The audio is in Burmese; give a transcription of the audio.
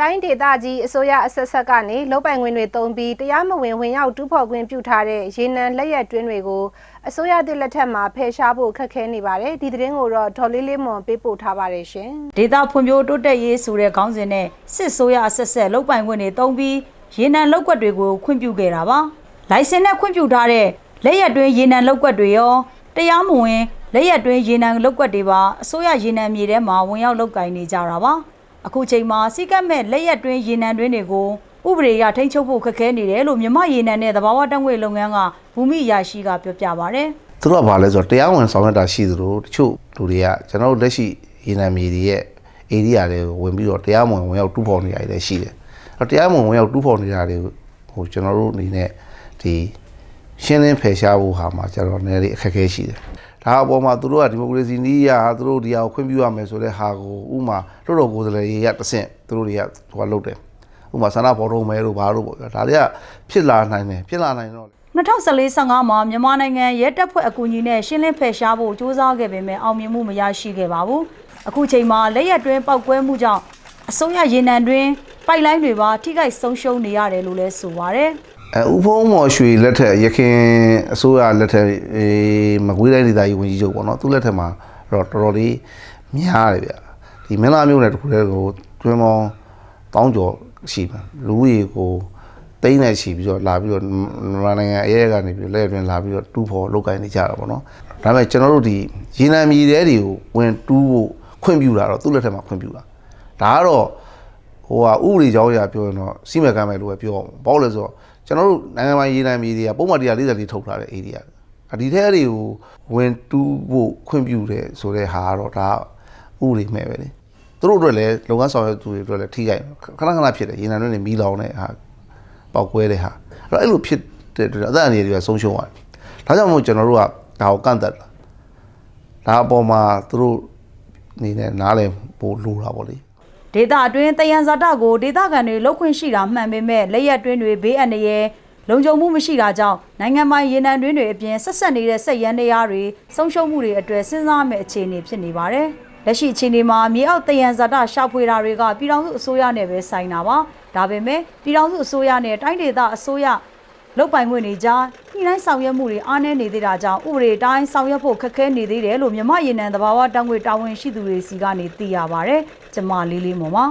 တိုင်းဒေသကြီးအစိုးရအဆက်ဆက်ကနေလုံပိုင်ခွင့်တွေတုံးပြီးတရားမဝင်ဝင်ရောက်တူးဖော်ခွင့်ပြုထားတဲ့ရေနံလက်ရက်တွင်းတွေကိုအစိုးရသစ်လက်ထက်မှာဖယ်ရှားဖို့ခက်ခဲနေပါတယ်ဒီသတင်းကိုတော့ဒေါ်လေးလေးမွန်ပေးပို့ထားပါတယ်ရှင်ဒေတာဖွံ့ဖြိုးတိုးတက်ရေးဆိုတဲ့ခေါင်းစဉ်နဲ့စစ်ဆိုးရအဆက်ဆက်လုတ်ပိုင်ခွင့်တွေတုံးပြီးရေနံလောက်ကွက်တွေကိုခွင့်ပြုခဲ့တာပါလိုင်စင်နဲ့ခွင့်ပြုထားတဲ့လက်ရက်တွင်းရေနံလောက်ကွက်တွေရောတရားမဝင်လက်ရက်တွင်းရေနံလောက်ကွက်တွေပါအစိုးရရေနံမြေထဲမှာဝင်ရောက်လုတ်ကင်နေကြတာပါ အခုချိန်မှာစီကတ်မဲ့လက်ရက်တွင်းရေနံတွင်းတွေကိုဥပဒေအရထိန်းချုပ်ဖို့ခက်ခဲနေတယ်လို့မြမရေနံနဲ့သဘာဝတံငွေလုပ်ငန်းကဘူမိရာရှိကပြောပြပါဗျ။သူတို့ကဘာလဲဆိုတော့တရားဝင်ဆောင်ရွက်တာရှိသလိုတချို့လူတွေကကျွန်တော်တို့လက်ရှိရေနံမြေတွေရဲ့ area တွေကိုဝင်ပြီးတော့တရားမဝင်ဝင်ရောက်တူးဖော်နေတာတွေလည်းရှိတယ်။အဲ့တော့တရားမဝင်ဝင်ရောက်တူးဖော်နေတာတွေဟိုကျွန်တော်တို့အနေနဲ့ဒီရှင်းလင်းဖယ်ရှားဖို့ဟာမှာကျွန်တော်နည်းနည်းအခက်အခဲရှိတယ်။ ဒါအပေါ်မှာသူတို့ကဒီမိုကရေစီနည်းရသူတို့ဒီဟာကိုခွင့်ပြုရမယ်ဆိုတဲ့ဟာကိုဥမာတို့တော်ကိုယ်စားလှယ်ရေးရတဆင့်သူတို့တွေကဟိုကလုပ်တယ်။ဥမာဆန္ဒပေါ်တော့မဲတို့ဘာတို့ပေါ့ဒါတွေကဖြစ်လာနိုင်တယ်ဖြစ်လာနိုင်တော့2014-15မှာမြန်မာနိုင်ငံရဲတပ်ဖွဲ့အကူအညီနဲ့ရှင်းလင်းဖယ်ရှားဖို့စ조사ခဲ့ပေမဲ့အောင်မြင်မှုမရရှိခဲ့ပါဘူး။အခုချိန်မှာလက်ရက်တွင်းပောက်ကွဲမှုကြောင့်အစိုးရရေနံတွင်းပိုက်လိုင်းတွေပါထိခိုက်ဆုံးရှုံးနေရတယ်လို့လည်းဆိုပါရယ် အဲဥဖုံးမော်ရွှေလက်ထက်ရခင်အစိုးရလက်ထက်အေးမကွေးတိုင်းဒေသကြီးဝန်ကြီးချုပ်ပေါ့နော်သူ့လက်ထက်မှာတော့တော်တော်လေးများတယ်ဗျဒီမင်းသားမျိုးနဲ့တခုတည်းကိုတွင်းမောင်းတောင်းကျော်ရှိပါလူကြီးကိုတိမ့်နေရှိပြီးတော့လာပြီးတော့မြန်မာနိုင်ငံအရဲကနေပြီးလက်အတွင်းလာပြီးတော့တူးဖို့လောက်ကင်နေကြတာပေါ့နော်ဒါပေမဲ့ကျွန်တော်တို့ဒီရေနံမြေတဲတွေကိုဝင်တူးဖို့ခွင့်ပြုတာတော့သူ့လက်ထက်မှာခွင့်ပြုတာဒါကတော့ ဟိုဟာဥပဒေကြောင်းအရာပြောရင်တော့စီမံကမ်းမယ်လို့ပဲပြောအောင်ဘာလို့လဲဆိုတော့ကျွန်တော်တို့နိုင်ငံပိုင်ရေးတိုင်းမြေတွေကပုံမှန်144ထုတ်ထားတဲ့ area အဒီထဲတွေကိုဝင်တူးဖို့ခွင့်ပြုတယ်ဆိုတဲ့ဟာကတော့ဒါဥပဒေမဲ့ပဲလေသူတို့အတွက်လည်းလုပ်ငန်းဆောင်ရွက်သူတွေအတွက်လည်းထိခိုက်ခဏခဏဖြစ်တယ်ရေနံတွေနဲ့မီးလောင်တဲ့ဟာပောက်ကွဲတဲ့ဟာအဲ့တော့အဲ့လိုဖြစ်တဲ့အတွက်အသက်အန္တရာယ်တွေကဆုံးရှုံးသွားတယ်ဒါကြောင့်မို့ကျွန်တော်တို့ကဒါကိုကန့်သက်တာဒါအပေါ်မှာသူတို့အနေနဲ့နားလည်ပို့လိုတာပေါ့လေ ဒေတာအတွင်းတယံဇာတကိုဒေတာကန်တွေလှုပ်ခွင့်ရှိတာမှန်ပေမဲ့လက်ရက်တွင်းတွေဘေးအန္တရာယ်လုံခြုံမှုမရှိတာကြောင့်နိုင်ငံပိုင်ရေနံတွင်းတွေအပြင်ဆက်ဆက်နေတဲ့စက်ရန်တရားတွေဆုံးရှုံးမှုတွေအတွေ့စဉ်းစားမယ့်အခြေအနေဖြစ်နေပါတယ်။လက်ရှိအခြေအနေမှာမြေအောက်တယံဇာတရှာဖွေတာတွေကပြည်ထောင်စုအစိုးရနဲ့ပဲဆိုင်တာပါ။ဒါပေမဲ့ပြည်ထောင်စုအစိုးရနဲ့တိုင်းဒေသအစိုးရလုတ်ပိုင်ခွင့်တွေကြား ညှိနှိုင်းဆောင်ရွက်မှုတွေအားနည်းနေသေးတာကြောင့်ဥပဒေတိုင်းဆောင်ရွက်ဖို့ခက်ခဲနေသေးတယ်လို့မြမရေနံသဘာဝတောင်ွေတာဝန်ရှိသူတွေစီကနေသိရပါဗျ။ကျမလေးလေးမော်ပါ